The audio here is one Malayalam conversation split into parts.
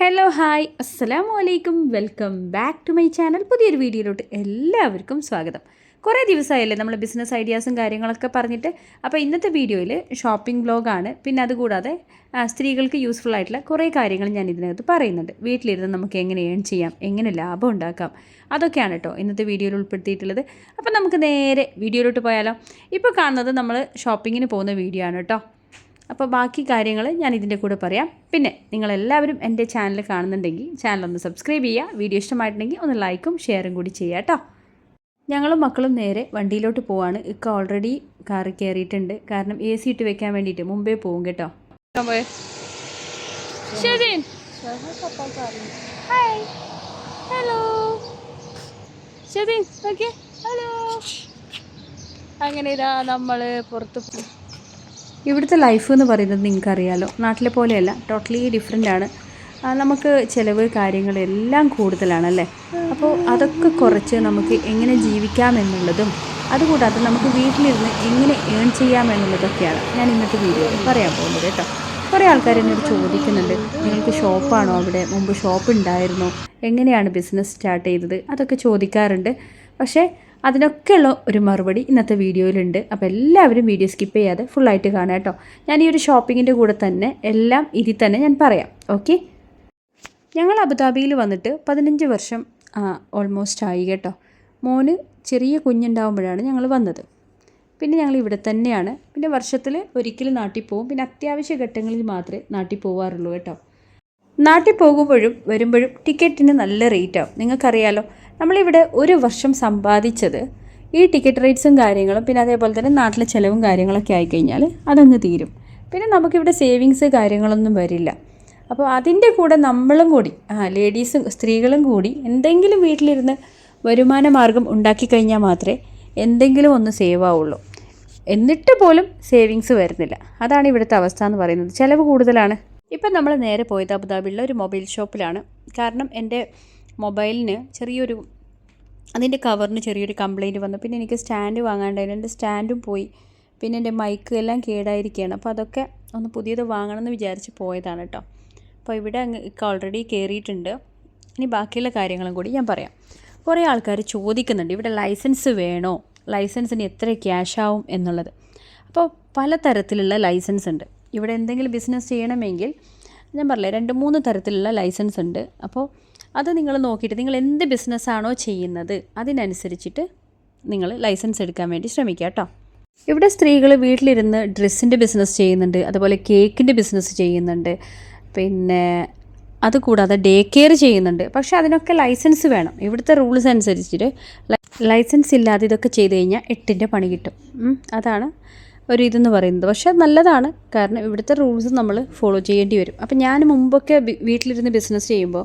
ഹലോ ഹായ് അസ്സാം വലൈക്കും welcome back to my channel പുതിയൊരു വീഡിയോയിലോട്ട് എല്ലാവർക്കും സ്വാഗതം. കുറേ ദിവസമായല്ലേ നമ്മൾ ബിസിനസ് ഐഡിയാസും കാര്യങ്ങളൊക്കെ പറഞ്ഞിട്ട്. അപ്പോൾ ഇന്നത്തെ വീഡിയോയിൽ ഷോപ്പിംഗ് ബ്ലോഗാണ് പിന്നെ അതുകൂടാതെ സ്ത്രീകൾക്ക് യൂസ്ഫുൾ ആയിട്ടുള്ള കുറേ കാര്യങ്ങൾ ഞാൻ ഇതിനകത്ത് പറയുന്നുണ്ട്. വീട്ടിലിരുന്ന് നമുക്ക് എങ്ങനെ ഏൺ ചെയ്യാം? എങ്ങനെ ലാഭം ഉണ്ടാക്കാം? അതൊക്കെയാണ് കേട്ടോ ഇന്നത്തെ വീഡിയോയിൽ ഉൾപ്പെടുത്തിയിട്ടുള്ളത്. അപ്പോൾ നമുക്ക് നേരെ വീഡിയോയിലോട്ട് പോയാലോ. ഇപ്പോൾ കാണുന്നത് നമ്മൾ ഷോപ്പിങ്ങിന് പോകുന്ന വീഡിയോ ആണ് കേട്ടോ അപ്പോൾ ബാക്കി കാര്യങ്ങൾ ഞാൻ ഇതിന്റെ കൂടെ പറയാം. പിന്നെ നിങ്ങളെല്ലാവരും എന്റെ ചാനൽ കാണുന്നുണ്ടെങ്കിൽ ചാനൽ ഒന്ന് സബ്സ്ക്രൈബ് ചെയ്യുക. വീഡിയോ ഇഷ്ടമായിട്ടുണ്ടെങ്കിൽ ഒന്ന് ലൈക്കും ഷെയറും കൂടി ചെയ്യുക കേട്ടോ. ഞങ്ങളും മക്കളും നേരെ വണ്ടിയിലോട്ട് പോവാണ്. ഇക്ക ഓൾറെഡി കാറിൽ കയറിയിട്ടുണ്ട്. കാരണം എ സി ഇട്ട് വെക്കാൻ വേണ്ടിയിട്ട് മുമ്പേ പോവും കേട്ടോ. ഹലോ ഹലോ അങ്ങനെ ഇതാ നമ്മൾ പുറത്ത് ഇവിടുത്തെ ലൈഫ് എന്ന് പറയുന്നത് നിങ്ങൾക്കറിയാലോ. നാട്ടിലെ പോലെയല്ല ടോട്ടലി ഡിഫറെന്റ് ആണ്. നമുക്ക് ചിലവ് കാര്യങ്ങളെല്ലാം കൂടുതലാണല്ലേ? അപ്പോൾ അതൊക്കെ കുറച്ച് നമുക്ക് എങ്ങനെ ജീവിക്കാം എന്നുള്ളതും അതുകൂടാതെ നമുക്ക് വീട്ടിലിരുന്ന് എങ്ങനെ ഏൺ ചെയ്യാമെന്നുള്ളതൊക്കെയാണ് ഞാൻ ഇന്നത്തെ വീഡിയോയിൽ പറയാൻ പോകുന്നത് കേട്ടോ. കുറേ ആൾക്കാർ എന്നോട് ചോദിക്കുന്നുണ്ട് നിങ്ങൾക്ക് ഷോപ്പാണോ അവിടെ? മുമ്പ് ഷോപ്പ് ഉണ്ടായിരുന്നോ? എങ്ങനെയാണ് ബിസിനസ് സ്റ്റാർട്ട് ചെയ്തത്? അതൊക്കെ ചോദിക്കാറുണ്ട്. പക്ഷേ അതിനൊക്കെയുള്ള ഒരു മറുപടി ഇന്നത്തെ വീഡിയോയിലുണ്ട്. അപ്പോൾ എല്ലാവരും വീഡിയോ സ്കിപ്പ് ചെയ്യാതെ ഫുള്ളായിട്ട് കാണാം കേട്ടോ. ഞാൻ ഈ ഒരു ഷോപ്പിങ്ങിന്റെ കൂടെ തന്നെ എല്ലാം ഇതിൽ തന്നെ ഞാൻ പറയാം. ഓക്കെ ഞങ്ങൾ അബുദാബിയിൽ വന്നിട്ട് പതിനഞ്ച് വർഷം ഓൾമോസ്റ്റ് ആയി കേട്ടോ. മോന് ചെറിയ കുഞ്ഞുണ്ടാകുമ്പോഴാണ് ഞങ്ങൾ വന്നത്. പിന്നെ ഞങ്ങൾ ഇവിടെ തന്നെയാണ്. പിന്നെ വർഷത്തിൽ ഒരിക്കലും നാട്ടിൽ പോകും പിന്നെ അത്യാവശ്യ ഘട്ടങ്ങളിൽ മാത്രമേ നാട്ടിൽ പോകാറുള്ളൂ കേട്ടോ. നാട്ടിൽ പോകുമ്പോഴും വരുമ്പോഴും ടിക്കറ്റിന് നല്ല റേറ്റ് ആവും. നിങ്ങൾക്കറിയാലോ നമ്മളിവിടെ ഒരു വർഷം സമ്പാദിച്ചത് ഈ ടിക്കറ്റ് റേറ്റ്സും കാര്യങ്ങളും പിന്നെ അതേപോലെ തന്നെ നാട്ടിലെ ചിലവും കാര്യങ്ങളൊക്കെ ആയിക്കഴിഞ്ഞാൽ അതങ്ങ് തീരും. പിന്നെ നമുക്കിവിടെ സേവിങ്സ് കാര്യങ്ങളൊന്നും വരില്ല. അപ്പോൾ അതിന്റെ കൂടെ നമ്മളും കൂടി ആ ലേഡീസും സ്ത്രീകളും കൂടി എന്തെങ്കിലും വീട്ടിലിരുന്ന് വരുമാന മാർഗം ഉണ്ടാക്കി കഴിഞ്ഞാൽ മാത്രമേ എന്തെങ്കിലും ഒന്ന് സേവ് ആവുള്ളൂ. എന്നിട്ട് പോലും സേവിങ്സ് വരുന്നില്ല. അതാണ് ഇവിടുത്തെ അവസ്ഥ എന്ന് പറയുന്നത്. ചിലവ് കൂടുതലാണ്. ഇപ്പം നമ്മൾ നേരെ പോയത് അബുദാബിയിലുള്ള ഒരു മൊബൈൽ ഷോപ്പിലാണ്. കാരണം എന്റെ മൊബൈലിന് ചെറിയൊരു അതിന്റെ കവറിന് ചെറിയൊരു കംപ്ലൈന്റ് വന്നു. പിന്നെ എനിക്ക് സ്റ്റാൻഡ് വാങ്ങാണ്ടായിരുന്നു. എന്റെ സ്റ്റാൻഡും പോയി. പിന്നെ എന്റെ മൈക്ക് എല്ലാം കേടായിരിക്കുകയാണ്. അപ്പോൾ അതൊക്കെ ഒന്ന് പുതിയത് വാങ്ങണമെന്ന് വിചാരിച്ച് പോയതാണ് കേട്ടോ. അപ്പോൾ ഇവിടെ അങ്ങ് ഓൾറെഡി കയറിയിട്ടുണ്ട്. ഇനി ബാക്കിയുള്ള കാര്യങ്ങളും കൂടി ഞാൻ പറയാം. കുറേ ആൾക്കാർ ചോദിക്കുന്നുണ്ട് ഇവിടെ ലൈസൻസ് വേണോ? ലൈസൻസിന് എത്ര ക്യാഷ് ആവും എന്നുള്ളത്? അപ്പോൾ പലതരത്തിലുള്ള ലൈസൻസ് ഉണ്ട്. ഇവിടെ എന്തെങ്കിലും ബിസിനസ് ചെയ്യണമെങ്കിൽ ഞാൻ പറഞ്ഞില്ലേ രണ്ട് മൂന്ന് തരത്തിലുള്ള ലൈസൻസ് ഉണ്ട്. അപ്പോൾ അത് നിങ്ങൾ നോക്കിയിട്ട് നിങ്ങൾ എന്ത് ബിസിനസ്സാണോ ചെയ്യുന്നത് അതിനനുസരിച്ചിട്ട് നിങ്ങൾ ലൈസൻസ് എടുക്കാൻ വേണ്ടി ശ്രമിക്കുക കേട്ടോ. ഇവിടെ സ്ത്രീകൾ വീട്ടിലിരുന്ന് ഡ്രസ്സിന്റെ ബിസിനസ് ചെയ്യുന്നുണ്ട് അതുപോലെ കേക്കിന്റെ ബിസിനസ് ചെയ്യുന്നുണ്ട് പിന്നെ അതുകൂടാതെ ഡേ കെയർ ചെയ്യുന്നുണ്ട്. പക്ഷേ അതിനൊക്കെ ലൈസൻസ് വേണം. ഇവിടുത്തെ റൂൾസ് അനുസരിച്ചിട്ട് ലൈസൻസ് ഇല്ലാതെ ഇതൊക്കെ ചെയ്ത് കഴിഞ്ഞാൽ എട്ടിന്റെ പണി കിട്ടും. അതാണ് ഒരു ഇതെന്ന് പറയുന്നത്. പക്ഷേ നല്ലതാണ്. കാരണം ഇവിടുത്തെ റൂൾസ് നമ്മൾ ഫോളോ ചെയ്യേണ്ടി വരും. അപ്പം ഞാൻ മുമ്പൊക്കെ വീട്ടിലിരുന്ന് ബിസിനസ് ചെയ്യുമ്പോൾ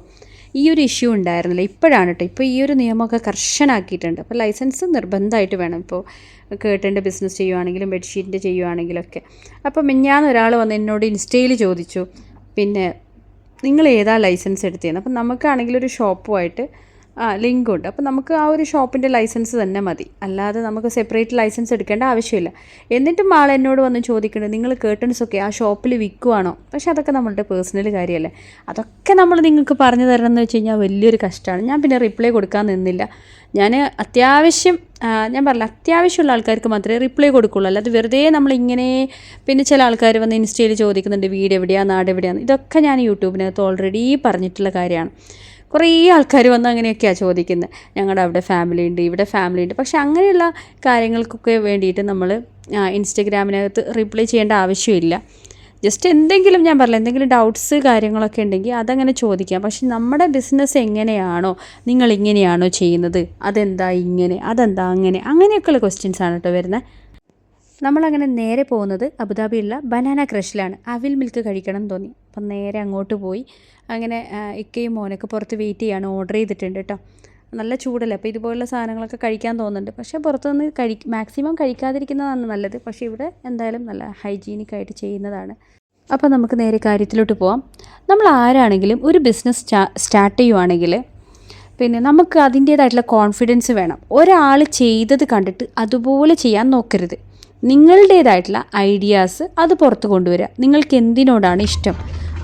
ഈ ഒരു ഇഷ്യൂ ഉണ്ടായിരുന്നില്ല. ഇപ്പോഴാണ് കേട്ടോ ഇപ്പോൾ ഈ ഒരു നിയമമൊക്കെ കർശനാക്കിയിട്ടുണ്ട്. അപ്പോൾ ലൈസൻസ് നിർബന്ധമായിട്ട് വേണം. ഇപ്പോൾ കേട്ടിന്റെ ബിസിനസ് ചെയ്യുവാണെങ്കിലും ബെഡ്ഷീറ്റിന്റെ ചെയ്യുവാണെങ്കിലൊക്കെ. അപ്പോൾ മിഞ്ഞാന്ന് ഒരാൾ വന്ന് എന്നോട് ഇൻസ്റ്റയിൽ ചോദിച്ചു. പിന്നെ നിങ്ങൾ ഏതാ ലൈസൻസ് എടുത്തതെന്ന്? അപ്പം നമുക്കാണെങ്കിൽ ഒരു ഷോപ്പുമായിട്ട് ആ ലിങ്ക് ഉണ്ട്. അപ്പം നമുക്ക് ആ ഒരു ഷോപ്പിന്റെ ലൈസൻസ് തന്നെ മതി. അല്ലാതെ നമുക്ക് സെപ്പറേറ്റ് ലൈസൻസ് എടുക്കേണ്ട ആവശ്യമില്ല. എന്നിട്ടും ആൾ എന്നോട് വന്ന് ചോദിക്കുന്നത് നിങ്ങൾ കേട്ടൺസ് ഒക്കെ ആ ഷോപ്പിൽ വിൽക്കുവാണോ പക്ഷെ അതൊക്കെ നമ്മളുടെ പേഴ്സണൽ കാര്യമല്ലേ. അതൊക്കെ നമ്മൾ നിങ്ങൾക്ക് പറഞ്ഞു തരണം എന്ന് വെച്ച് കഴിഞ്ഞാൽ വലിയൊരു കഷ്ടമാണ് ഞാൻ പിന്നെ റിപ്ലൈ കൊടുക്കാൻ നിന്നില്ല. ഞാൻ അത്യാവശ്യം ഞാൻ പറഞ്ഞില്ല അത്യാവശ്യമുള്ള ആൾക്കാർക്ക് മാത്രമേ റിപ്ലൈ കൊടുക്കുള്ളൂ. അല്ലാതെ വെറുതെ നമ്മളിങ്ങനെ പിന്നെ ചില ആൾക്കാർ വന്ന് ഇൻസ്റ്റയിൽ ചോദിക്കുന്നുണ്ട് വീട് എവിടെയാണ് നാട് എവിടെയാണ് ഇതൊക്കെ ഞാൻ യൂട്യൂബിനകത്ത് ഓൾറെഡി പറഞ്ഞിട്ടുള്ള കാര്യമാണ്. കുറേ ആൾക്കാർ വന്ന് അങ്ങനെയൊക്കെയാണ് ചോദിക്കുന്നത് ഞങ്ങളുടെ അവിടെ ഫാമിലി ഉണ്ട് ഇവിടെ ഫാമിലി ഉണ്ട്. പക്ഷേ അങ്ങനെയുള്ള കാര്യങ്ങൾക്കൊക്കെ വേണ്ടിയിട്ട് നമ്മൾ ഇൻസ്റ്റഗ്രാമിനകത്ത് റിപ്ലൈ ചെയ്യേണ്ട ആവശ്യമില്ല. ജസ്റ്റ് എന്തെങ്കിലും ഞാൻ പറഞ്ഞില്ല എന്തെങ്കിലും ഡൗട്ട്സ് കാര്യങ്ങളൊക്കെ ഉണ്ടെങ്കിൽ അതങ്ങനെ ചോദിക്കാം. പക്ഷെ നമ്മുടെ ബിസിനസ് എങ്ങനെയാണോ നിങ്ങൾ ഇങ്ങനെയാണോ ചെയ്യുന്നത്? അതെന്താ ഇങ്ങനെ അതെന്താ അങ്ങനെ? അങ്ങനെയൊക്കെയുള്ള ക്വസ്റ്റ്യൻസ് ആണ് കേട്ടോ വരുന്നത് നമ്മളങ്ങനെ നേരെ പോകുന്നത് അബുദാബിയിലുള്ള ബനാന ക്രഷിലാണ്. അവിൽ മിൽക്ക് കഴിക്കണം എന്ന് തോന്നി. അപ്പം നേരെ അങ്ങോട്ട് പോയി. അങ്ങനെ ഇക്കയും മോനൊക്കെ പുറത്ത് വെയിറ്റ് ചെയ്യാണ്. ഓർഡർ ചെയ്തിട്ടുണ്ട് കേട്ടോ നല്ല ചൂടല്ലേ? അപ്പോൾ ഇതുപോലുള്ള സാധനങ്ങളൊക്കെ കഴിക്കാൻ തോന്നുന്നുണ്ട്. പക്ഷേ പുറത്തുനിന്ന് കഴി മാക്സിമം കഴിക്കാതിരിക്കുന്നതാണ് നല്ലത്. പക്ഷേ ഇവിടെ എന്തായാലും നല്ല ഹൈജീനിക് ആയിട്ട് ചെയ്യുന്നതാണ്. അപ്പോൾ നമുക്ക് നേരെ കാര്യത്തിലോട്ട് പോവാം. നമ്മൾ ആരാണെങ്കിലും ഒരു ബിസിനസ് സ്റ്റാർട്ട് ചെയ്യുവാണെങ്കിൽ പിന്നെ നമുക്ക് അതിന്റേതായിട്ടുള്ള കോൺഫിഡൻസ് വേണം. ഒരാൾ ചെയ്തത് കണ്ടിട്ട് അതുപോലെ ചെയ്യാൻ നോക്കരുത്. നിങ്ങളുടേതായിട്ടുള്ള ഐഡിയാസ് അത് പുറത്ത് കൊണ്ടുവരിക. നിങ്ങൾക്ക് എന്തിനോടാണ് ഇഷ്ടം?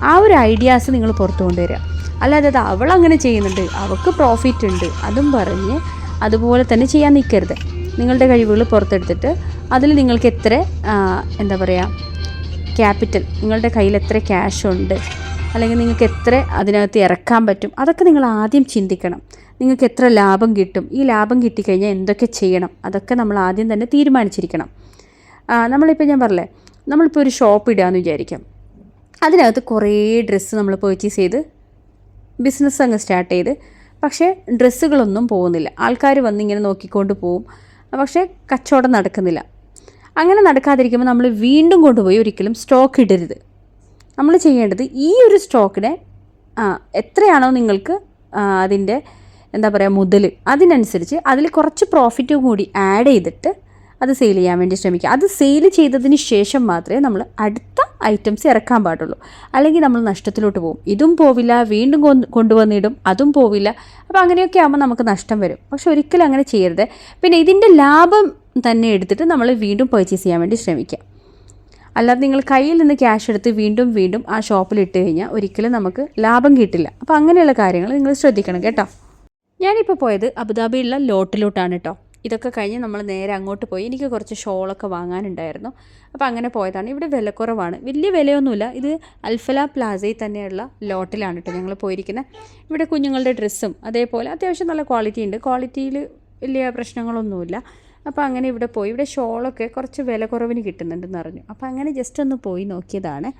ആ ഒരു ഐഡിയാസ് നിങ്ങൾ പുറത്ത് കൊണ്ടുവരിക. അല്ലാതെ അത് അവൾ അങ്ങനെ ചെയ്യുന്നുണ്ട് അവൾക്ക് പ്രോഫിറ്റ് ഉണ്ട് അതും പറഞ്ഞ് അതുപോലെ തന്നെ ചെയ്യാൻ നിൽക്കരുത്. നിങ്ങളുടെ കഴിവുകൾ പുറത്തെടുത്തിട്ട് അതിൽ നിങ്ങൾക്ക് എത്ര എന്താ പറയുക ക്യാപിറ്റൽ നിങ്ങളുടെ കയ്യിൽ എത്ര ക്യാഷ് ഉണ്ട് അല്ലെങ്കിൽ നിങ്ങൾക്ക് എത്ര അതിനകത്ത് ഇറക്കാൻ പറ്റും അതൊക്കെ നിങ്ങൾ ആദ്യം ചിന്തിക്കണം. നിങ്ങൾക്ക് എത്ര ലാഭം കിട്ടും? ഈ ലാഭം കിട്ടിക്കഴിഞ്ഞാൽ എന്തൊക്കെ ചെയ്യണം? അതൊക്കെ നമ്മൾ ആദ്യം തന്നെ തീരുമാനിച്ചിരിക്കണം. നമ്മളിപ്പോൾ ഞാൻ പറഞ്ഞില്ലേ നമ്മളിപ്പോൾ ഒരു ഷോപ്പ് ഇടുകയെന്ന് വിചാരിക്കാം. അതിനകത്ത് കുറേ ഡ്രസ്സ് നമ്മൾ പർച്ചേസ് ചെയ്ത് ബിസിനസ് അങ്ങ് സ്റ്റാർട്ട് ചെയ്ത്. പക്ഷേ ഡ്രസ്സുകളൊന്നും പോകുന്നില്ല. ആൾക്കാർ വന്നിങ്ങനെ നോക്കിക്കൊണ്ട് പോവും. പക്ഷേ കച്ചവടം നടക്കുന്നില്ല. അങ്ങനെ നടക്കാതിരിക്കുമ്പോൾ നമ്മൾ വീണ്ടും കൊണ്ടുപോയി ഒരിക്കലും സ്റ്റോക്ക് ഇടരുത്. നമ്മൾ ചെയ്യേണ്ടത് ഈ ഒരു സ്റ്റോക്കിനെ എത്രയാണോ നിങ്ങൾക്ക് അതിന്റെ എന്താ പറയുക മുതൽ അതിനനുസരിച്ച് അതിൽ കുറച്ച് പ്രോഫിറ്റും കൂടി ആഡ് ചെയ്തിട്ട് അത് സെയിൽ ചെയ്യാൻ വേണ്ടി ശ്രമിക്കുക. അത് സെയിൽ ചെയ്തതിന് ശേഷം മാത്രമേ നമ്മൾ അടുത്ത ഐറ്റംസ് ഇറക്കാൻ പാടുള്ളൂ. അല്ലെങ്കിൽ നമ്മൾ നഷ്ടത്തിലോട്ട് പോകും. ഇതും പോവില്ല വീണ്ടും കൊണ്ടുവന്നിടും അതും പോവില്ല. അപ്പോൾ അങ്ങനെയൊക്കെ ആകുമ്പോൾ നമുക്ക് നഷ്ടം വരും. പക്ഷെ ഒരിക്കലും അങ്ങനെ ചെയ്യരുത്. പിന്നെ ഇതിന്റെ ലാഭം തന്നെ എടുത്തിട്ട് നമ്മൾ വീണ്ടും പർച്ചേസ് ചെയ്യാൻ വേണ്ടി ശ്രമിക്കുക. അല്ലാതെ നിങ്ങൾ കയ്യിൽ നിന്ന് ക്യാഷ് എടുത്ത് വീണ്ടും വീണ്ടും ആ ഷോപ്പിൽ ഇട്ട് കഴിഞ്ഞാൽ ഒരിക്കലും നമുക്ക് ലാഭം കിട്ടില്ല. അപ്പോൾ അങ്ങനെയുള്ള കാര്യങ്ങൾ നിങ്ങൾ ശ്രദ്ധിക്കണം കേട്ടോ. ഞാനിപ്പോൾ പോയത് അബുദാബിയിലുള്ള ലോട്ടിലോട്ടാണ് കേട്ടോ. ഇതൊക്കെ കഴിഞ്ഞ് നമ്മൾ നേരെ അങ്ങോട്ട് പോയി. എനിക്ക് കുറച്ച് ഷോളൊക്കെ വാങ്ങാനുണ്ടായിരുന്നു. അപ്പോൾ അങ്ങനെ പോയതാണ്. ഇവിടെ വിലക്കുറവാണ്. വലിയ വിലയൊന്നുമില്ല. ഇത് അൽഫല പ്ലാസയിൽ തന്നെയുള്ള ലോട്ടിലാണ് കേട്ടോ ഞങ്ങൾ പോയിരിക്കുന്നത്. ഇവിടെ കുഞ്ഞുങ്ങളുടെ ഡ്രസ്സും അതേപോലെ അത്യാവശ്യം നല്ല ക്വാളിറ്റി ഉണ്ട്. ക്വാളിറ്റിയിൽ വലിയ പ്രശ്നങ്ങളൊന്നുമില്ല. അപ്പോൾ അങ്ങനെ ഇവിടെ പോയി. ഇവിടെ ഷോളൊക്കെ കുറച്ച് വില കുറവിന് കിട്ടുന്നുണ്ടെന്ന് അറിഞ്ഞു. അപ്പോൾ അങ്ങനെ ജസ്റ്റ് ഒന്ന് പോയി നോക്കിയതാണ്.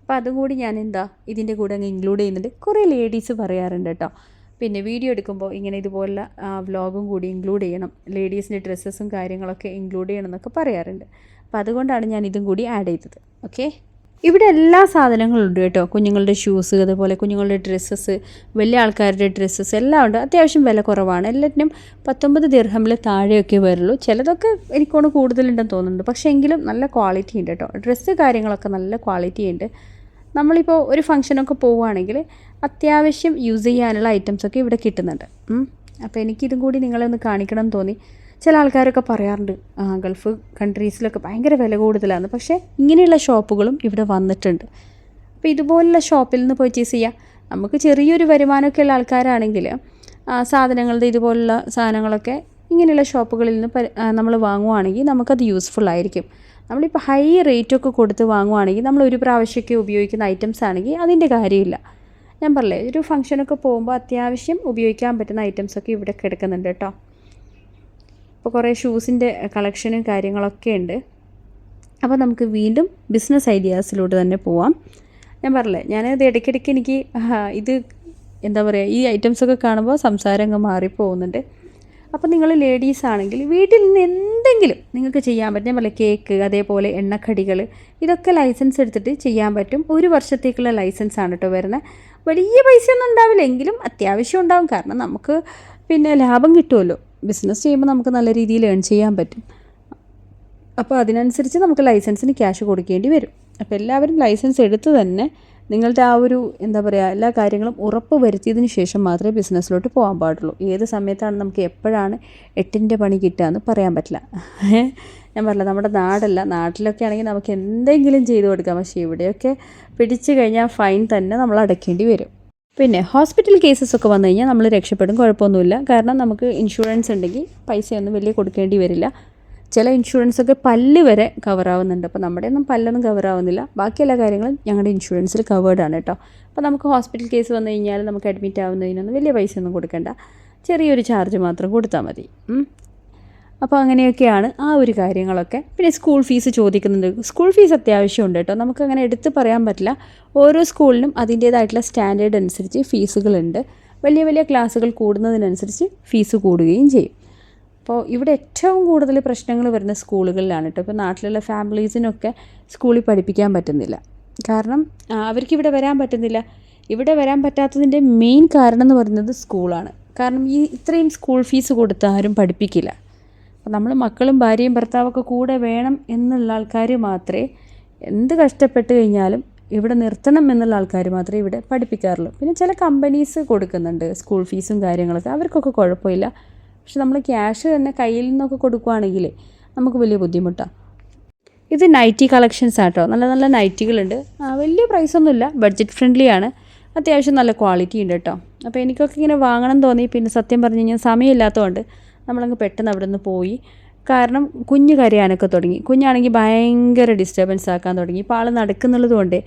അപ്പോൾ അതും കൂടി ഞാൻ എന്താ ഇതിന്റെ കൂടെ അങ്ങ് ഇൻക്ലൂഡ് ചെയ്യുന്നുണ്ട്. കുറേ ലേഡീസ് പറയാറുണ്ട് കേട്ടോ. പിന്നെ വീഡിയോ എടുക്കുമ്പോൾ ഇങ്ങനെ ഇതുപോലുള്ള വ്ലോഗും കൂടി ഇൻക്ലൂഡ് ചെയ്യണം. ലേഡീസിന്റെ ഡ്രസ്സസും കാര്യങ്ങളൊക്കെ ഇൻക്ലൂഡ് ചെയ്യണം എന്നൊക്കെ പറയാറുണ്ട്. അപ്പോൾ അതുകൊണ്ടാണ് ഞാൻ ഇതും കൂടി ആഡ് ചെയ്തത്. ഓക്കെ ഇവിടെ എല്ലാ സാധനങ്ങളും ഉണ്ട് കേട്ടോ. കുഞ്ഞുങ്ങളുടെ ഷൂസ് അതുപോലെ കുഞ്ഞുങ്ങളുടെ ഡ്രസ്സസ് വലിയ ആൾക്കാരുടെ ഡ്രസ്സസ് എല്ലാം ഉണ്ട്. അത്യാവശ്യം വില കുറവാണ്. എല്ലാറ്റിനും പത്തൊമ്പത് ദിർഹമിൽ താഴെയൊക്കെ വരുള്ളൂ. ചിലതൊക്കെ എനിക്കൊന്ന് കൂടുതലുണ്ടെന്ന് തോന്നുന്നുണ്ട്. പക്ഷേ എങ്കിലും നല്ല ക്വാളിറ്റി ഉണ്ട് കേട്ടോ. ഡ്രസ്സ് കാര്യങ്ങളൊക്കെ നല്ല ക്വാളിറ്റി ഉണ്ട്. നമ്മളിപ്പോൾ ഒരു ഫംഗ്ഷനൊക്കെ പോവുകയാണെങ്കിൽ അത്യാവശ്യം യൂസ് ചെയ്യാനുള്ള ഐറ്റംസൊക്കെ ഇവിടെ കിട്ടുന്നുണ്ട്. അപ്പോൾ എനിക്കിതും കൂടി നിങ്ങളെ ഒന്ന് കാണിക്കണം എന്ന് തോന്നി. ചില ആൾക്കാരൊക്കെ പറയാറുണ്ട് ഗൾഫ് കൺട്രീസിലൊക്കെ ഭയങ്കര വില കൂടുതലാണ്. പക്ഷേ ഇങ്ങനെയുള്ള ഷോപ്പുകളും ഇവിടെ വന്നിട്ടുണ്ട്. അപ്പോൾ ഇതുപോലുള്ള ഷോപ്പിൽ നിന്ന് പർച്ചേസ് ചെയ്യാം. നമുക്ക് ചെറിയൊരു വരുമാനമൊക്കെ ഉള്ള ആൾക്കാരാണെങ്കിൽ സാധനങ്ങളുടെ ഇതുപോലുള്ള സാധനങ്ങളൊക്കെ ഇങ്ങനെയുള്ള ഷോപ്പുകളിൽ നിന്ന് നമ്മൾ വാങ്ങുവാണെങ്കിൽ നമുക്കത് യൂസ്ഫുൾ ആയിരിക്കും. നമ്മളിപ്പോൾ ഹൈ റേറ്റൊക്കെ കൊടുത്ത് വാങ്ങുവാണെങ്കിൽ നമ്മൾ ഒരു പ്രാവശ്യമൊക്കെ ഉപയോഗിക്കുന്ന ഐറ്റംസ് ആണെങ്കിൽ അതിന്റെ കാര്യമില്ല. ഞാൻ പറയേ ഒരു ഫംഗ്ഷനൊക്കെ പോകുമ്പോൾ അത്യാവശ്യം ഉപയോഗിക്കാൻ പറ്റുന്ന ഐറ്റംസൊക്കെ ഇവിടെ കിടക്കുന്നുണ്ട് കേട്ടോ. അപ്പോൾ കുറേ ഷൂസിന്റെ കളക്ഷനും കാര്യങ്ങളൊക്കെ ഉണ്ട്. അപ്പോൾ നമുക്ക് വീണ്ടും ബിസിനസ് ഐഡിയാസിലൂടെ തന്നെ പോവാം. ഞാൻ പറഞ്ഞില്ലേ ഞാനത് ഇടയ്ക്കിടയ്ക്ക് എനിക്ക് ഇത് എന്താ പറയുക ഈ ഐറ്റംസൊക്കെ കാണുമ്പോൾ സംസാരം അങ്ങ് മാറിപ്പോകുന്നുണ്ട്. അപ്പോൾ നിങ്ങൾ ലേഡീസ് ആണെങ്കിൽ വീട്ടിൽ നിന്ന് എന്തെങ്കിലും നിങ്ങൾക്ക് ചെയ്യാൻ പറ്റും. ഞാൻ കേക്ക് അതേപോലെ എണ്ണക്കടികൾ ഇതൊക്കെ ലൈസൻസ് എടുത്തിട്ട് ചെയ്യാൻ പറ്റും. ഒരു വർഷത്തേക്കുള്ള ലൈസൻസ് ആണ് കേട്ടോ വരുന്നത് വലിയ പൈസയൊന്നും ഉണ്ടാവില്ല. എങ്കിലും അത്യാവശ്യം ഉണ്ടാവും. കാരണം നമുക്ക് പിന്നെ ലാഭം കിട്ടുമല്ലോ ബിസിനസ് ചെയ്യുമ്പോൾ നമുക്ക് നല്ല രീതിയിൽ ഏൺ ചെയ്യാൻ പറ്റും. അപ്പോൾ അതിനനുസരിച്ച് നമുക്ക് ലൈസൻസിന് ക്യാഷ് കൊടുക്കേണ്ടി വരും. അപ്പോൾ എല്ലാവരും ലൈസൻസ് എടുത്ത് തന്നെ നിങ്ങളുടെ ആ ഒരു എന്താ പറയുക എല്ലാ കാര്യങ്ങളും ഉറപ്പ് വരുത്തിയതിന് ശേഷം മാത്രമേ ബിസിനസ്സിലോട്ട് പോകാൻ പാടുള്ളൂ. ഏത് സമയത്താണ് നമുക്ക് എപ്പോഴാണ് എട്ടിന്റെ പണി കിട്ടുക എന്ന് പറയാൻ പറ്റില്ല. ഞാൻ പറഞ്ഞില്ല നമ്മുടെ നാടല്ല. നാട്ടിലൊക്കെ ആണെങ്കിൽ നമുക്ക് എന്തെങ്കിലും ചെയ്തു കൊടുക്കാം. പക്ഷേ ഇവിടെയൊക്കെ പിടിച്ചു കഴിഞ്ഞാൽ ഫൈൻ തന്നെ നമ്മൾ അടയ്ക്കേണ്ടി വരും. പിന്നെ ഹോസ്പിറ്റൽ കേസസ് ഒക്കെ വന്നു കഴിഞ്ഞാൽ നമ്മൾ രക്ഷപ്പെടും. കുഴപ്പമൊന്നുമില്ല. കാരണം നമുക്ക് ഇൻഷുറൻസ് ഉണ്ടെങ്കിൽ പൈസയൊന്നും വലിയ കൊടുക്കേണ്ടി വരില്ല. ചില ഇൻഷുറൻസ് ഒക്കെ പല്ല് വരെ കവർ ആവുന്നുണ്ട്. അപ്പോൾ നമ്മുടെ ഒന്നും പല്ലൊന്നും കവർ ആവുന്നില്ല. ബാക്കി എല്ലാ കാര്യങ്ങളും ഞങ്ങളുടെ ഇൻഷുറൻസിൽ കവേർഡ് ആണ് കേട്ടോ. അപ്പോൾ നമുക്ക് ഹോസ്പിറ്റൽ കേസ് വന്നു കഴിഞ്ഞാൽ നമുക്ക് അഡ്മിറ്റ് ആവുന്നതിനൊന്നും വലിയ പൈസ ഒന്നും കൊടുക്കേണ്ട. ചെറിയൊരു ചാർജ് മാത്രം കൊടുത്താൽ മതി. അപ്പോൾ അങ്ങനെയൊക്കെയാണ് ആ ഒരു കാര്യങ്ങളൊക്കെ. പിന്നെ സ്കൂൾ ഫീസ് ചോദിക്കുന്നുണ്ട് സ്കൂൾ ഫീസ് അത്യാവശ്യമുണ്ട് കേട്ടോ. നമുക്ക് അങ്ങനെ എടുത്ത് പറയാൻ പറ്റില്ല. ഓരോ സ്കൂളിനും അതിന്റേതായിട്ടുള്ള സ്റ്റാൻഡേർഡ് അനുസരിച്ച് ഫീസുകളുണ്ട് വലിയ വലിയ ക്ലാസ്സുകൾ കൂടുന്നതിനനുസരിച്ച് ഫീസ് കൂടുകയും ചെയ്യും. അപ്പോൾ ഇവിടെ ഏറ്റവും കൂടുതൽ പ്രശ്നങ്ങൾ വരുന്ന സ്കൂളുകളിലാണ് കേട്ടോ. ഇപ്പോൾ നാട്ടിലുള്ള ഫാമിലീസിനൊക്കെ സ്കൂളിൽ പഠിപ്പിക്കാൻ പറ്റുന്നില്ല. കാരണം അവർക്ക് ഇവിടെ വരാൻ പറ്റുന്നില്ല. ഇവിടെ വരാൻ പറ്റാത്തതിന്റെ മെയിൻ കാരണം എന്ന് പറയുന്നത് സ്കൂളാണ്. കാരണം ഈ ഇത്രയും സ്കൂൾ ഫീസ് കൊടുത്ത് ആരും പഠിപ്പിക്കില്ല. അപ്പോൾ നമ്മൾ മക്കളും ഭാര്യയും ഭർത്താവൊക്കെ കൂടെ വേണം എന്നുള്ള ആൾക്കാർ മാത്രമേ എന്ത് കഷ്ടപ്പെട്ട് കഴിഞ്ഞാലും ഇവിടെ നിർത്തണം എന്നുള്ള ആൾക്കാർ മാത്രമേ ഇവിടെ പഠിപ്പിക്കാറുള്ളൂ. പിന്നെ ചില കമ്പനീസ് കൊടുക്കുന്നുണ്ട് സ്കൂൾ ഫീസും കാര്യങ്ങളൊക്കെ. അവർക്കൊക്കെ കുഴപ്പമില്ല. പക്ഷെ നമ്മൾ ക്യാഷ് തന്നെ കയ്യിൽ നിന്നൊക്കെ കൊടുക്കുവാണെങ്കിൽ നമുക്ക് വലിയ ബുദ്ധിമുട്ടാണ് ഇത് നൈറ്റി കളക്ഷൻസ് ആട്ടോ. നല്ല നല്ല നൈറ്റികളുണ്ട് വലിയ പ്രൈസൊന്നുമില്ല ബഡ്ജറ്റ് ഫ്രണ്ട്ലി ആണ്. അത്യാവശ്യം നല്ല ക്വാളിറ്റി ഉണ്ട് കേട്ടോ അപ്പോൾ എനിക്കൊക്കെ ഇങ്ങനെ വാങ്ങണം തോന്നി. പിന്നെ സത്യം പറഞ്ഞു കഴിഞ്ഞാൽ സമയമില്ലാത്തതുകൊണ്ട് നമ്മളങ്ങ് പെട്ടെന്ന് അവിടെ നിന്ന് പോയി. കാരണം കുഞ്ഞ് കരയാനൊക്കെ തുടങ്ങി. കുഞ്ഞാണെങ്കിൽ ഭയങ്കര ഡിസ്റ്റർബൻസ് ആക്കാൻ തുടങ്ങി. ഇപ്പോൾ ആൾ നടക്കുന്നുള്ളത് കൊണ്ട്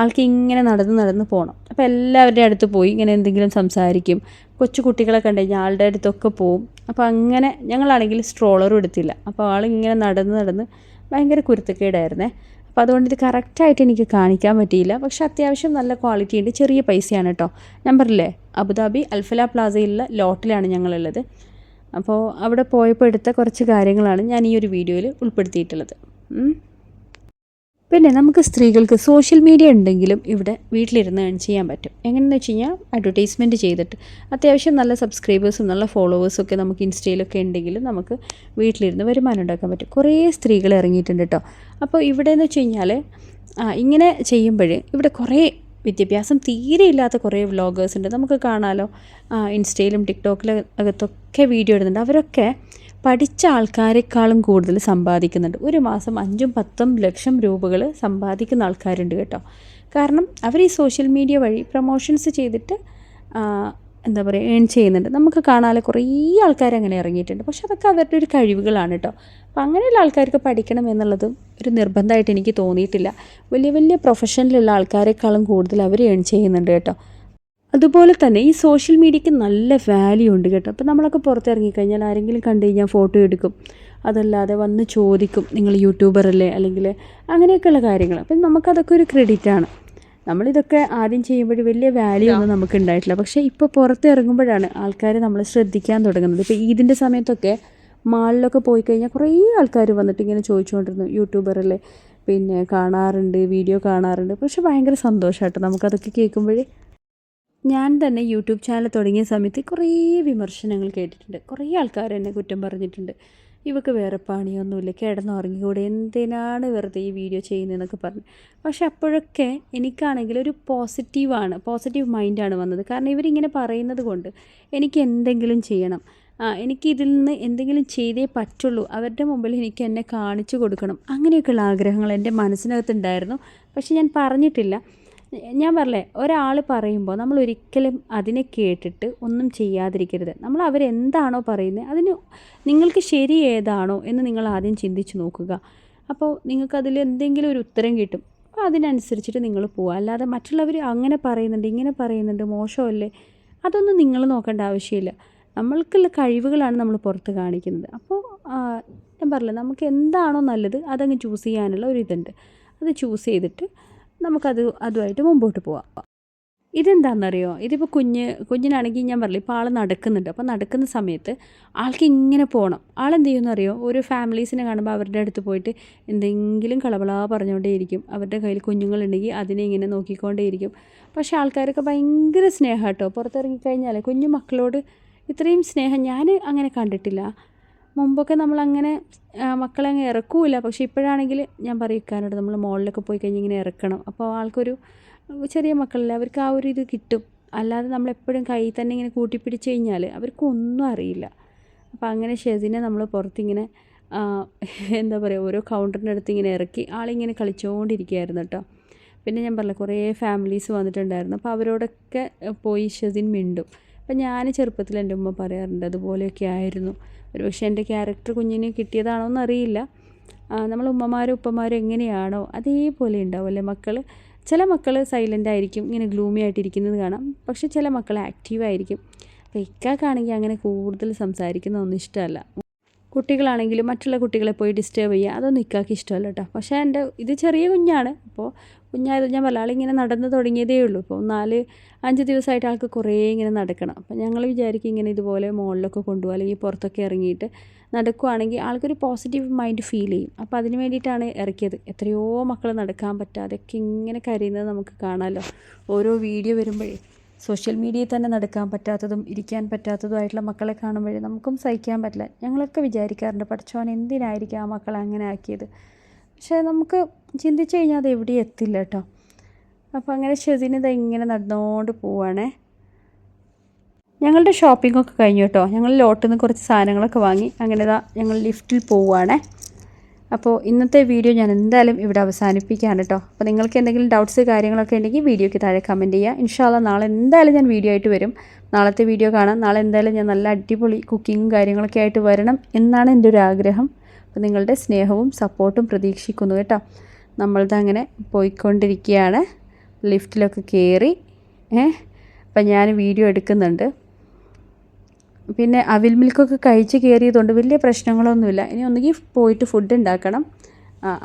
ആൾക്ക് ഇങ്ങനെ നടന്ന് നടന്ന് പോകണം അപ്പോൾ എല്ലാവരുടെ അടുത്ത് പോയി ഇങ്ങനെ എന്തെങ്കിലും സംസാരിക്കും. കൊച്ചു കുട്ടികളെ കണ്ടു കഴിഞ്ഞാൽ ആളുടെ അടുത്തൊക്കെ പോവും. അപ്പോൾ അങ്ങനെ ഞങ്ങളാണെങ്കിൽ സ്ട്രോളറും എടുത്തില്ല. അപ്പോൾ ആളിങ്ങനെ നടന്ന് നടന്ന് ഭയങ്കര കുരുത്തക്കേടായിരുന്നേ. അപ്പോൾ അതുകൊണ്ട് ഇത് കറക്റ്റായിട്ട് എനിക്ക് കാണിക്കാൻ പറ്റിയില്ല. പക്ഷെ അത്യാവശ്യം നല്ല ക്വാളിറ്റി ഉണ്ട്. ചെറിയ പൈസയാണ് കേട്ടോ ഞാൻ പറഞ്ഞില്ലേ അബുദാബി അൽഫല പ്ലാസയിലുള്ള ലോട്ടിലാണ് ഞങ്ങളുള്ളത്. അപ്പോൾ അവിടെ പോയപ്പോൾ എടുത്ത കുറച്ച് കാര്യങ്ങളാണ് ഞാൻ ഈ ഒരു വീഡിയോയിൽ ഉൾപ്പെടുത്തിയിട്ടുള്ളത്. പിന്നെ നമുക്ക് സ്ത്രീകൾക്ക് സോഷ്യൽ മീഡിയ ഉണ്ടെങ്കിലും ഇവിടെ വീട്ടിലിരുന്ന് ഏൺ ചെയ്യാൻ പറ്റും. എങ്ങനെയെന്ന് വെച്ച് കഴിഞ്ഞാൽ അഡ്വർടൈസ്മെന്റ് ചെയ്തിട്ട് അത്യാവശ്യം നല്ല സബ്സ്ക്രൈബേഴ്സും നല്ല ഫോളോവേഴ്സും ഒക്കെ നമുക്ക് ഇൻസ്റ്റയിലൊക്കെ ഉണ്ടെങ്കിലും നമുക്ക് വീട്ടിലിരുന്ന് വരുമാനം ഉണ്ടാക്കാൻ പറ്റും. കുറേ സ്ത്രീകൾ ഇറങ്ങിയിട്ടുണ്ട് കേട്ടോ. അപ്പോൾ ഇവിടെ എന്ന് വെച്ച് കഴിഞ്ഞാൽ ഇങ്ങനെ ചെയ്യുമ്പോൾ ഇവിടെ കുറേ വിദ്യാഭ്യാസം തീരെ ഇല്ലാത്ത കുറേ വ്ളോഗേഴ്സ് ഉണ്ട്. നമുക്ക് കാണാമല്ലോ ഇൻസ്റ്റയിലും ടിക്ടോക്കിലും അകത്തൊക്കെ വീഡിയോ ഇടുന്നുണ്ട്. അവരൊക്കെ പഠിച്ച ആൾക്കാരെക്കാളും കൂടുതൽ സമ്പാദിക്കുന്നുണ്ട്. ഒരു മാസം അഞ്ചും പത്തും ലക്ഷം രൂപകൾ സമ്പാദിക്കുന്ന ആൾക്കാരുണ്ട് കേട്ടോ. കാരണം അവർ ഈ സോഷ്യൽ മീഡിയ വഴി പ്രൊമോഷൻസ് ചെയ്തിട്ട് എന്താ പറയുക ഏൺ ചെയ്യുന്നുണ്ട്. നമുക്ക് കാണാതെ കുറേ ആൾക്കാർ അങ്ങനെ ഇറങ്ങിയിട്ടുണ്ട്. പക്ഷെ അതൊക്കെ അവരുടെ ഒരു കഴിവുകളാണ് കേട്ടോ. അപ്പം അങ്ങനെയുള്ള ആൾക്കാർക്ക് പഠിക്കണം എന്നുള്ളതും ഒരു നിർബന്ധമായിട്ട് എനിക്ക് തോന്നിയിട്ടില്ല. വലിയ വലിയ പ്രൊഫഷനിലുള്ള ആൾക്കാരെക്കാളും കൂടുതൽ അവർ ഏൺ ചെയ്യുന്നുണ്ട് കേട്ടോ. അതുപോലെ തന്നെ ഈ സോഷ്യൽ മീഡിയയ്ക്ക് നല്ല വാല്യൂ ഉണ്ട് കേട്ടോ. അപ്പോൾ നമ്മളൊക്കെ പുറത്തിറങ്ങിക്കഴിഞ്ഞാൽ ആരെങ്കിലും കണ്ടു കഴിഞ്ഞാൽ ഫോട്ടോ എടുക്കും. അതല്ലാതെ വന്ന് ചോദിക്കും നിങ്ങൾ യൂട്യൂബർ അല്ലേ? അല്ലെങ്കിൽ അങ്ങനെയൊക്കെയുള്ള കാര്യങ്ങൾ. അപ്പം നമുക്കതൊക്കെ ഒരു ക്രെഡിറ്റ് ആണ്. നമ്മളിതൊക്കെ ആദ്യം ചെയ്യുമ്പോൾ വലിയ വാല്യൂ ഒന്നും നമുക്ക് ഉണ്ടായിട്ടില്ല. പക്ഷേ ഇപ്പോൾ പുറത്ത് ഇറങ്ങുമ്പോഴാണ് ആൾക്കാർ നമ്മൾ ശ്രദ്ധിക്കാൻ തുടങ്ങുന്നത്. ഇപ്പോൾ ഈദിന്റെ സമയത്തൊക്കെ മാളിലൊക്കെ പോയി കഴിഞ്ഞാൽ കുറേ ആൾക്കാർ വന്നിട്ട് ഇങ്ങനെ ചോദിച്ചുകൊണ്ടിരുന്നു യൂട്യൂബർ അല്ലേ? പിന്നെ കാണാറുണ്ട് വീഡിയോ കാണാറുണ്ട്. പക്ഷെ ഭയങ്കര സന്തോഷമായിട്ട് നമുക്കതൊക്കെ കേൾക്കുമ്പോഴേ ഞാൻ തന്നെ യൂട്യൂബ് ചാനൽ തുടങ്ങിയ സമയത്ത് കുറേ വിമർശനങ്ങൾ കേട്ടിട്ടുണ്ട്. കുറേ ആൾക്കാർ എന്നെ കുറ്റം പറഞ്ഞിട്ടുണ്ട്. ഇവക്ക് വേറെ പണിയൊന്നുമില്ല. കിടന്നുറങ്ങിക്കൂടെ. എന്തിനാണ് വെറുതെ ഈ വീഡിയോ ചെയ്യുന്നതെന്നൊക്കെ പറഞ്ഞു. പക്ഷെ അപ്പോഴൊക്കെ എനിക്കാണെങ്കിൽ ഒരു പോസിറ്റീവാണ്. പോസിറ്റീവ് മൈൻഡാണ് വന്നത്. കാരണം ഇവരിങ്ങനെ പറയുന്നത് കൊണ്ട് എനിക്ക് എന്തെങ്കിലും ചെയ്യണം. ആ എനിക്ക് ഇതിൽ നിന്ന് എന്തെങ്കിലും ചെയ്തേ പറ്റുള്ളൂ. അവരുടെ മുമ്പിൽ എനിക്ക് എന്നെ കാണിച്ചു കൊടുക്കണം. അങ്ങനെയൊക്കെയുള്ള ആഗ്രഹങ്ങൾ എന്റെ മനസ്സിനകത്തുണ്ടായിരുന്നു. പക്ഷെ ഞാൻ പറഞ്ഞിട്ടില്ല. ഞാൻ പറഞ്ഞേ ഒരാൾ പറയുമ്പോൾ നമ്മൾ ഒരിക്കലും അതിനെ കേട്ടിട്ട് ഒന്നും ചെയ്യാതിരിക്കരുത്. നമ്മൾ അവരെന്താണോ പറയുന്നത് അതിന് നിങ്ങൾക്ക് ശരി ഏതാണോ എന്ന് നിങ്ങൾ ആദ്യം ചിന്തിച്ച് നോക്കുക. അപ്പോൾ നിങ്ങൾക്കതിൽ എന്തെങ്കിലും ഒരു ഉത്തരം കിട്ടും. അപ്പോൾ അതിനനുസരിച്ചിട്ട് നിങ്ങൾ പോവുക. അല്ലാതെ മറ്റുള്ളവർ അങ്ങനെ പറയുന്നുണ്ട് ഇങ്ങനെ പറയുന്നുണ്ട് മോശമല്ലേ? അതൊന്നും നിങ്ങൾ നോക്കേണ്ട ആവശ്യമില്ല. നമ്മൾക്കുള്ള കഴിവുകളാണ് നമ്മൾ പുറത്ത് കാണിക്കുന്നത്. അപ്പോൾ ഞാൻ പറഞ്ഞില്ല നമുക്ക് എന്താണോ നല്ലത് അതങ്ങ് ചൂസ് ചെയ്യാനുള്ള ഒരു ഇതുണ്ട്. അത് ചൂസ് ചെയ്തിട്ട് നമുക്കത് അതുമായിട്ട് മുമ്പോട്ട് പോവാം. ഇതെന്താണെന്നറിയോ? ഇതിപ്പോൾ കുഞ്ഞ് കുഞ്ഞിനാണെങ്കിൽ ഞാൻ പറഞ്ഞില്ല ഇപ്പോൾ ആൾ നടക്കുന്നുണ്ട്. അപ്പോൾ നടക്കുന്ന സമയത്ത് ആൾക്ക് ഇങ്ങനെ പോകണം ആളെന്ത് ചെയ്യുമെന്നറിയോ ഒരു ഫാമിലീസിനെ കാണുമ്പോൾ അവരുടെ അടുത്ത് പോയിട്ട് എന്തെങ്കിലും കളവളാ പറഞ്ഞുകൊണ്ടേയിരിക്കും അവരുടെ കയ്യിൽ കുഞ്ഞുങ്ങളുണ്ടെങ്കിൽ അതിനെ ഇങ്ങനെ നോക്കിക്കൊണ്ടേയിരിക്കും. പക്ഷേ ആൾക്കാരൊക്കെ ഭയങ്കര സ്നേഹം കേട്ടോ പുറത്തിറങ്ങിക്കഴിഞ്ഞാൽ കുഞ്ഞു മക്കളോട് ഇത്രയും സ്നേഹം ഞാൻ അങ്ങനെ കണ്ടിട്ടില്ല. മുമ്പൊക്കെ നമ്മളങ്ങനെ മക്കളെ അങ്ങ് ഇറക്കൂല പക്ഷേ ഇപ്പോഴാണെങ്കിൽ ഞാൻ പറയും ഇക്കാനോട് നമ്മൾ മോളിലൊക്കെ പോയി കഴിഞ്ഞ് ഇങ്ങനെ ഇറക്കണം അപ്പോൾ ആൾക്കൊരു ചെറിയ മക്കളല്ലേ അവർക്ക് ആ ഒരു ഇത് കിട്ടും. അല്ലാതെ നമ്മളെപ്പോഴും കൈ തന്നെ ഇങ്ങനെ കൂട്ടിപ്പിടിച്ച് കഴിഞ്ഞാൽ അവർക്കൊന്നും അറിയില്ല. അപ്പോൾ അങ്ങനെ ഷെസിനെ നമ്മൾ പുറത്തിങ്ങനെ എന്താ പറയുക ഓരോ കൗണ്ടറിന്റെ അടുത്ത് ഇങ്ങനെ ഇറക്കി ആളിങ്ങനെ കളിച്ചുകൊണ്ടിരിക്കുകയായിരുന്നു കേട്ടോ. പിന്നെ ഞാൻ പറഞ്ഞില്ല കുറേ ഫാമിലീസ് വന്നിട്ടുണ്ടായിരുന്നു. അപ്പോൾ അവരോടൊക്കെ പോയി ഷെസിൻ മിണ്ടും. അപ്പം ഞാൻ ചെറുപ്പത്തിൽ എന്റെ ഉമ്മ പറയാറുണ്ട് അതുപോലെയൊക്കെ ആയിരുന്നു. ഒരു പക്ഷേ എന്റെ ക്യാരക്ടർ കുഞ്ഞിന് കിട്ടിയതാണോ എന്നറിയില്ല. നമ്മൾ ഉമ്മമാരും ഉപ്പമാരും എങ്ങനെയാണോ അതേപോലെ ഉണ്ടാവും അല്ലേ മക്കൾ ചില മക്കൾ സൈലന്റ് ആയിരിക്കും ഇങ്ങനെ ഗ്ലൂമി ആയിട്ടിരിക്കുന്നത് കാണാം. പക്ഷേ ചില മക്കൾ ആക്റ്റീവ് ആയിരിക്കും. അപ്പോൾ ഇക്കാക്കാണെങ്കിൽ അങ്ങനെ കൂടുതൽ സംസാരിക്കുന്ന ഒന്നും ഇഷ്ടമല്ല. കുട്ടികളാണെങ്കിലും മറ്റുള്ള കുട്ടികളെ പോയി ഡിസ്റ്റേബ് ചെയ്യുക അതൊന്നും ഇക്കാക്ക് ഇഷ്ടമല്ല കേട്ടോ. പക്ഷേ എന്റെ ഇത് ചെറിയ കുഞ്ഞാണ്. അപ്പോൾ കുഞ്ഞായത് ഞാൻ പറഞ്ഞ ആളിങ്ങനെ നടന്ന് തുടങ്ങിയതേ ഉള്ളൂ. ഇപ്പോൾ നാല് അഞ്ച് ദിവസമായിട്ട് ആൾക്ക് കുറേ ഇങ്ങനെ നടക്കണം. അപ്പം ഞങ്ങൾ വിചാരിക്കും ഇങ്ങനെ ഇതുപോലെ മുകളിലൊക്കെ കൊണ്ടുപോകുക അല്ലെങ്കിൽ പുറത്തൊക്കെ ഇറങ്ങിയിട്ട് നടക്കുവാണെങ്കിൽ ആൾക്കൊരു പോസിറ്റീവ് മൈൻഡ് ഫീൽ ചെയ്യും. അപ്പോൾ അതിന് വേണ്ടിയിട്ടാണ് ഇറക്കിയത്. എത്രയോ മക്കൾ നടക്കാൻ പറ്റാതെയൊക്കെ ഇങ്ങനെ കരയുന്നത് നമുക്ക് കാണാമല്ലോ. ഓരോ വീഡിയോ വരുമ്പോഴേ സോഷ്യൽ മീഡിയയിൽ തന്നെ നടക്കാൻ പറ്റാത്തതും ഇരിക്കാൻ പറ്റാത്തതുമായിട്ടുള്ള മക്കളെ കാണുമ്പോഴേ നമുക്കും സഹിക്കാൻ പറ്റില്ല. ഞങ്ങളൊക്കെ വിചാരിക്കാറുണ്ട് പഠിച്ചോൻ എന്തിനായിരിക്കും ആ മക്കളെ അങ്ങനെ ആക്കിയത്? പക്ഷേ നമുക്ക് ചിന്തിച്ചു കഴിഞ്ഞാൽ അത് എവിടെയും എത്തില്ല കേട്ടോ. അപ്പോൾ അങ്ങനെ ഷെസിനിത് ഇങ്ങനെ നടന്നുകൊണ്ട് പോവാണേ. ഞങ്ങളുടെ ഷോപ്പിംഗ് ഒക്കെ കഴിഞ്ഞു കേട്ടോ. ഞങ്ങൾ ലോട്ടിൽ നിന്ന് കുറച്ച് സാധനങ്ങളൊക്കെ വാങ്ങി. അങ്ങനെ ഇതാ ഞങ്ങൾ ലിഫ്റ്റിൽ പോവുകയാണേ അപ്പോൾ ഇന്നത്തെ വീഡിയോ ഞാൻ എന്തായാലും ഇവിടെ അവസാനിപ്പിക്കുകയാണ് കേട്ടോ. അപ്പോൾ നിങ്ങൾക്ക് എന്തെങ്കിലും ഡൗട്ട്സ് കാര്യങ്ങളൊക്കെ ഉണ്ടെങ്കിൽ വീഡിയോയ്ക്ക് താഴെ കമന്റ് ചെയ്യുക ഇൻഷാല്ല നാളെ എന്തായാലും ഞാൻ വീഡിയോ ആയിട്ട് വരും. നാളത്തെ വീഡിയോ കാണാം. നാളെ എന്തായാലും ഞാൻ നല്ല അടിപൊളി കുക്കിങ്ങും കാര്യങ്ങളൊക്കെ ആയിട്ട് വരണം എന്നാണ് എന്റെ ഒരു ആഗ്രഹം. അപ്പോൾ നിങ്ങളുടെ സ്നേഹവും സപ്പോർട്ടും പ്രതീക്ഷിക്കുന്നു കേട്ടോ. നമ്മളത് അങ്ങനെ പോയിക്കൊണ്ടിരിക്കുകയാണ്. ലിഫ്റ്റിലൊക്കെ കയറി അപ്പം ഞാൻ വീഡിയോ എടുക്കുന്നുണ്ട്. പിന്നെ അവിൽ മിൽക്കൊക്കെ കഴിച്ച് കയറിയതുകൊണ്ട് വലിയ പ്രശ്നങ്ങളൊന്നുമില്ല. ഇനി ഒന്നുകിൽ പോയിട്ട് ഫുഡ് ഉണ്ടാക്കണം.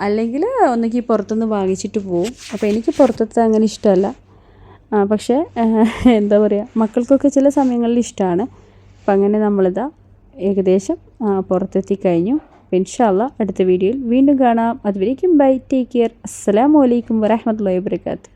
അല്ലെങ്കിൽ ഒന്നുകിൽ പുറത്തുനിന്ന് വാങ്ങിച്ചിട്ട് പോവും. അപ്പോൾ എനിക്ക് പുറത്തത്തെ അങ്ങനെ ഇഷ്ടമല്ല. പക്ഷേ എന്താ പറയുക മക്കൾക്കൊക്കെ ചില സമയങ്ങളിൽ ഇഷ്ടമാണ്. അപ്പം അങ്ങനെ നമ്മളിതാ ഏകദേശം പുറത്തെത്തി കഴിഞ്ഞു. അപ്പോൾ ഇൻഷാല്ല അടുത്ത വീഡിയോയിൽ വീണ്ടും കാണാം. അതുവരേക്കും ബൈ ടേക്ക് കെയർ. അസ്സാം വലൈക്കും വരഹമുല്ലാ വബർക്കാത്തു